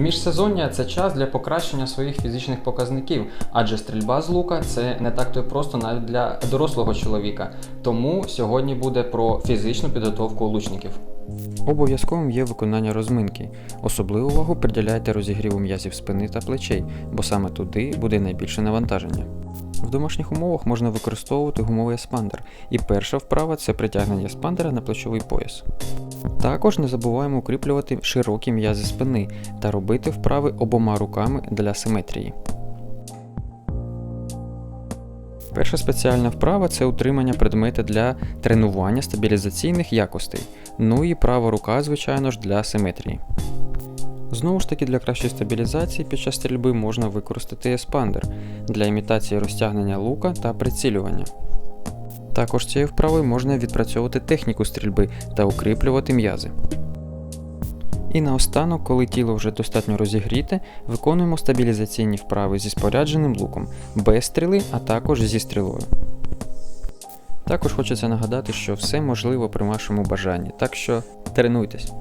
Міжсезоння це час для покращення своїх фізичних показників, адже стрільба з лука це не так то й просто навіть для дорослого чоловіка. Тому сьогодні буде про фізичну підготовку лучників. Обов'язковим є виконання розминки. Особливу увагу приділяйте розігріву м'язів спини та плечей, бо саме туди буде найбільше навантаження. В домашніх умовах можна використовувати гумовий еспандер, і перша вправа це притягнення еспандера на плечовий пояс. Також не забуваємо укріплювати широкі м'язи спини та робити вправи обома руками для симетрії. Перша спеціальна вправа це утримання предмета для тренування стабілізаційних якостей. Ну і права рука, звичайно ж, для симетрії. Знову ж таки, для кращої стабілізації під час стрільби можна використати еспандер для імітації розтягнення лука та прицілювання. Також цією вправою можна відпрацьовувати техніку стрільби та укріплювати м'язи. І наостанок, коли тіло вже достатньо розігріте, виконуємо стабілізаційні вправи зі спорядженим луком, без стріли, а також зі стрілою. Також хочеться нагадати, що все можливо при вашому бажанні, так що тренуйтесь.